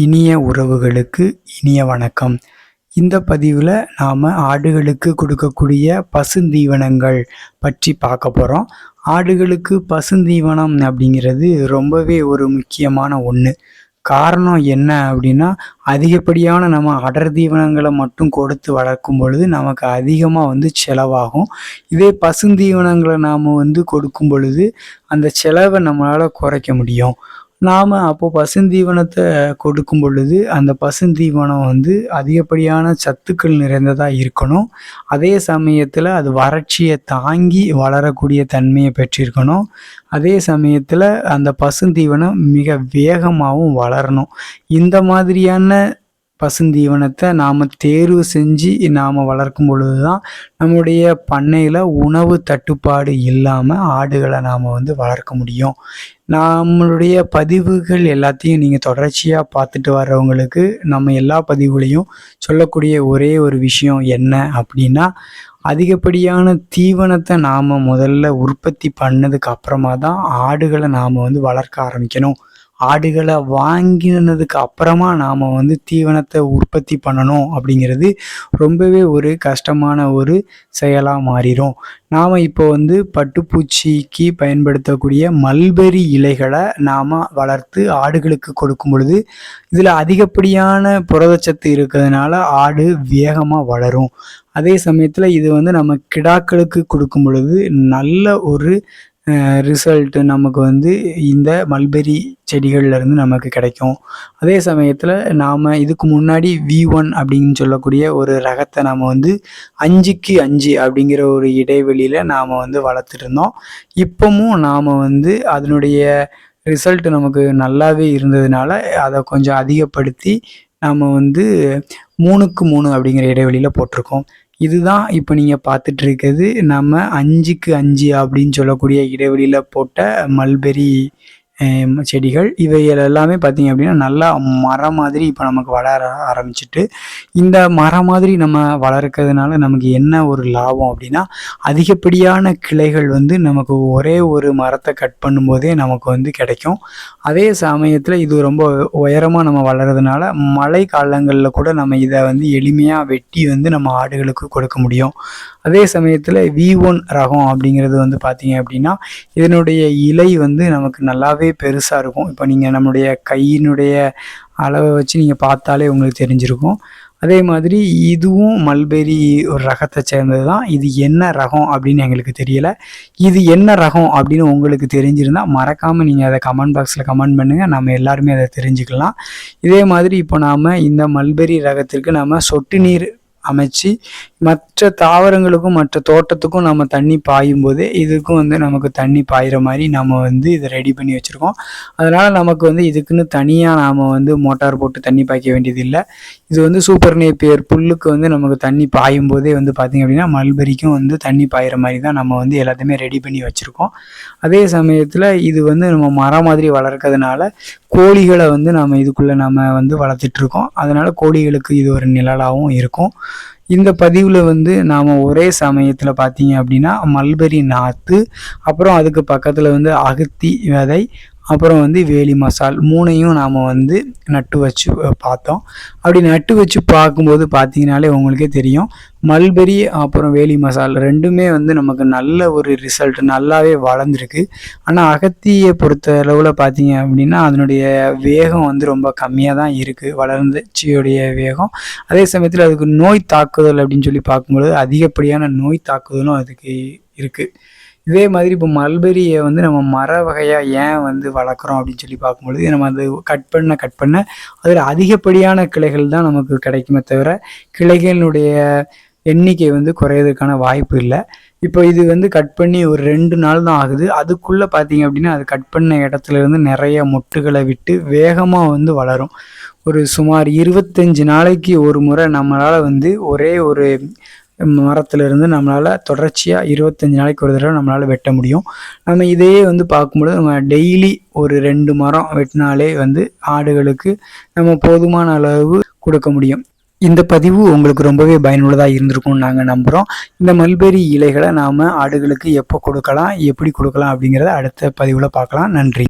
இனிய உறவுகளுக்கு இனிய வணக்கம். இந்த பதிவில் நாம் ஆடுகளுக்கு கொடுக்கக்கூடிய பசுந்தீவனங்கள் பற்றி பார்க்க போகிறோம் ஆடுகளுக்கு பசுந்தீவனம் அப்படிங்கிறது ரொம்பவே ஒரு முக்கியமான ஒன்று காரணம் என்ன அப்படின்னா அதிகப்படியான நம்ம அடர் தீவனங்களை மட்டும் கொடுத்து வளர்க்கும் பொழுது நமக்கு அதிகமாக வந்து செலவாகும். இதே பசுந்தீவனங்களை நாம் வந்து கொடுக்கும் பொழுது அந்த செலவை நம்மளால் குறைக்க முடியும். நாம் அப்போது பசுந்தீவனத்தை கொடுக்கும் பொழுது அந்த பசுந்தீவனம் வந்து அதிகப்படியான சத்துக்கள் நிறைந்ததாக இருக்கணும். அதே சமயத்தில் அது வறட்சியை தாங்கி வளரக்கூடிய தன்மையை பெற்றிருக்கணும். அதே சமயத்தில் அந்த பசுந்தீவனம் மிக வேகமாகவும் வளரணும். இந்த மாதிரியான பசுந்தீவனத்தை நாம் தேர்வு செஞ்சு நாம் வளர்க்கும் பொழுது தான் நம்முடைய பண்ணையில் உணவு தட்டுப்பாடு இல்லாமல் ஆடுகளை நாம் வந்து வளர்க்க முடியும். நம்மளுடைய பதிவுகள் எல்லாத்தையும் நீங்கள் தொடர்ச்சியாக பார்த்துட்டு வர்றவங்களுக்கு நம்ம எல்லா பதிவுகளையும் சொல்லக்கூடிய ஒரே ஒரு விஷயம் என்ன அப்படின்னா அதிகப்படியான தீவனத்தை நாம் முதல்ல உற்பத்தி பண்ணதுக்கு அப்புறமா தான் ஆடுகளை நாம் வந்து வளர்க்க ஆரம்பிக்கணும். ஆடுகளை வாங்கினதுக்கு அப்புறமா நாம் வந்து தீவனத்தை உற்பத்தி பண்ணணும் அப்படிங்கிறது ரொம்பவே ஒரு கஷ்டமான ஒரு செயலாக மாறிடும் நாம் இப்போ வந்து பட்டுப்பூச்சிக்கு பயன்படுத்தக்கூடிய மல்பெரி இலைகளை நாம் வளர்த்து ஆடுகளுக்கு கொடுக்கும் பொழுது இதில் அதிகப்படியான புரதச்சத்து இருக்கிறதுனால ஆடு வேகமாக வளரும். அதே சமயத்தில் இது வந்து நம்ம கிடாக்களுக்கு கொடுக்கும் பொழுது நல்ல ஒரு ரிசல்ட்டு நமக்கு வந்து இந்த மல்பெரி செடிகள்லேருந்து நமக்கு கிடைக்கும். அதே சமயத்தில் நாம் இதுக்கு முன்னாடி வி ஒன் அப்படின்னு சொல்லக்கூடிய ஒரு ரகத்தை நாம் வந்து அஞ்சுக்கு அஞ்சு அப்படிங்கிற ஒரு இடைவெளியில் நாம் வந்து வளர்த்துட்ருந்தோம் இப்போவும் நாம் வந்து அதனுடைய ரிசல்ட் நமக்கு நல்லாவே இருந்ததுனால அதை கொஞ்சம் அதிகப்படுத்தி நாம் வந்து மூணுக்கு மூணு அப்படிங்கிற இடைவெளியில் போட்டிருக்கோம். இதுதான் இப்போ நீங்கள் பார்த்துட்டு இருக்கிறது நம்ம அஞ்சுக்கு அஞ்சு அப்படின்னு சொல்லக்கூடிய இடைவெளியில் போட்ட மல்பெரி செடிகள். இவைகள் எல்லாமே பார்த்திங்க அப்படின்னா நல்லா மரம் மாதிரி இப்போ நமக்கு வளர ஆரம்பிச்சிட்டு இந்த மரம் மாதிரி நம்ம வளர்க்கறதுனால நமக்கு என்ன ஒரு லாபம் அப்படின்னா அதிகப்படியான கிளைகள் வந்து நமக்கு ஒரே ஒரு மரத்தை கட் பண்ணும்போதே நமக்கு வந்து கிடைக்கும். அதே சமயத்தில் இது ரொம்ப உயரமாக நம்ம வளர்கிறதுனால மழை காலங்களில் கூட நம்ம இதை வந்து எளிமையாக வெட்டி வந்து நம்ம ஆடுகளுக்கு கொடுக்க முடியும். அதே சமயத்தில் வி ஒன் ரகம் அப்படிங்கிறது வந்து பார்த்தீங்க அப்படின்னா இதனுடைய இலை வந்து நமக்கு நல்லாவே பெருசாக இருக்கும். இப்போ நீங்கள் நம்மளுடைய கையினுடைய அளவை வச்சு நீங்கள் பார்த்தாலே உங்களுக்கு தெரிஞ்சிருக்கும். அதே மாதிரி இதுவும் மல்பெரி ஒரு ரகத்தை சேர்ந்தது தான் இது என்ன ரகம் அப்படின்னு எங்களுக்கு தெரியலை. இது என்ன ரகம் அப்படின்னு உங்களுக்கு தெரிஞ்சிருந்தால் மறக்காமல் நீங்கள் அதை கமெண்ட் பாக்ஸில் கமெண்ட் பண்ணுங்கள் நம்ம எல்லாருமே அதை தெரிஞ்சுக்கலாம். இதே மாதிரி இப்போ நாம் இந்த மல்பெரி ரகத்திற்கு நம்ம சொட்டு நீர் அமைச்சு மற்ற தாவரங்களுக்கும் மற்ற தோட்டத்துக்கும் நம்ம தண்ணி பாயும் போது இதுக்கும் வந்து நமக்கு தண்ணி பாயிற மாதிரி நம்ம வந்து இதை ரெடி பண்ணி வச்சுருக்கோம். அதனால் நமக்கு வந்து இதுக்குன்னு தனியாக நாம் வந்து மோட்டார் போட்டு தண்ணி பாய்க்க வேண்டியது இல்லை. இது வந்து சூப்பர் நேப்பியர் புல்லுக்கு வந்து நமக்கு தண்ணி பாயும் போதே வந்து பார்த்திங்க அப்படின்னா மல்பெரிக்கும் வந்து தண்ணி பாயிற மாதிரி தான் நம்ம வந்து எல்லாத்தையுமே ரெடி பண்ணி வச்சுருக்கோம். அதே சமயத்தில் இது வந்து நம்ம மரம் மாதிரி வளர்க்கறதுனால கோழிகளை வந்து நம்ம இதுக்குள்ளே நம்ம வந்து வளர்த்துட்ருக்கோம் அதனால் கோழிகளுக்கு இது ஒரு நிழலாகவும் இருக்கும். இந்த பதிவில் வந்து நாம் ஒரே சமயத்தில் பார்த்தீங்க அப்படின்னா மல்பெரி நாற்று அப்புறம் அதுக்கு பக்கத்தில் வந்து அகத்தி விதை அப்புறம் வந்து வேலி மசால் மூணையும் நாம் வந்து நட்டு வச்சு பார்த்தோம். அப்படி நட்டு வச்சு பார்க்கும்போது பார்த்தீங்கனாலே உங்களுக்கே தெரியும். மல்பெரி அப்புறம் வேலி மசால் ரெண்டுமே வந்து நமக்கு நல்ல ஒரு ரிசல்ட் நல்லாவே வளர்ந்துருக்கு. ஆனால் அகத்தியை பொறுத்த அளவில் பார்த்தீங்க அப்படின்னா அதனுடைய வேகம் வந்து ரொம்ப கம்மியாக தான் இருக்குது வளர்ந்துச்சியுடைய வேகம். அதே சமயத்தில் அதுக்கு நோய் தாக்குதல் அப்படின்னு சொல்லி பார்க்கும்பொழுது அதிகப்படியான நோய் தாக்குதலும் அதுக்கு இருக்குது இதே மாதிரி இப்போ மல்பெரியை வந்து நம்ம மர வகையாக ஏன் வந்து வளர்க்குறோம் அப்படின்னு சொல்லி பார்க்கும்பொழுது நம்ம அது கட் பண்ண கட் பண்ண அதில் அதிகப்படியான கிளைகள் தான் நமக்கு கிடைக்குமே தவிர கிளைகளினுடைய எண்ணிக்கை வந்து குறையிறதுக்கான வாய்ப்பு இல்லை. இப்போ இது வந்து கட் பண்ணி ஒரு ரெண்டு நாள் தான் ஆகுது. அதுக்குள்ளே பார்த்தீங்க அப்படின்னா அது கட் பண்ண இடத்துல இருந்து நிறைய மொட்டுகளை விட்டு வேகமாக வந்து வளரும். ஒரு சுமார் இருபத்தஞ்சி நாளைக்கு ஒரு முறை நம்மளால் வந்து ஒரே ஒரு மரத்துலேருந்து நம்மளால் தொடர்ச்சியாக இருபத்தஞ்சி நாளைக்கு ஒரு தடவை நம்மளால் வெட்ட முடியும். நம்ம இதையே வந்து பார்க்கும்பொழுது நம்ம டெய்லி ஒரு ரெண்டு மரம் வெட்டினாலே வந்து ஆடுகளுக்கு நம்ம போதுமான அளவு கொடுக்க முடியும். இந்த பதிவு உங்களுக்கு ரொம்பவே பயனுள்ளதாக இருந்திருக்கும்னு நாங்கள் நம்புகிறோம் இந்த மல்பெரி இலைகளை நாம் ஆடுகளுக்கு எப்போ கொடுக்கலாம் எப்படி கொடுக்கலாம் அப்படிங்கிறத அடுத்த பதிவில் பார்க்கலாம். நன்றி.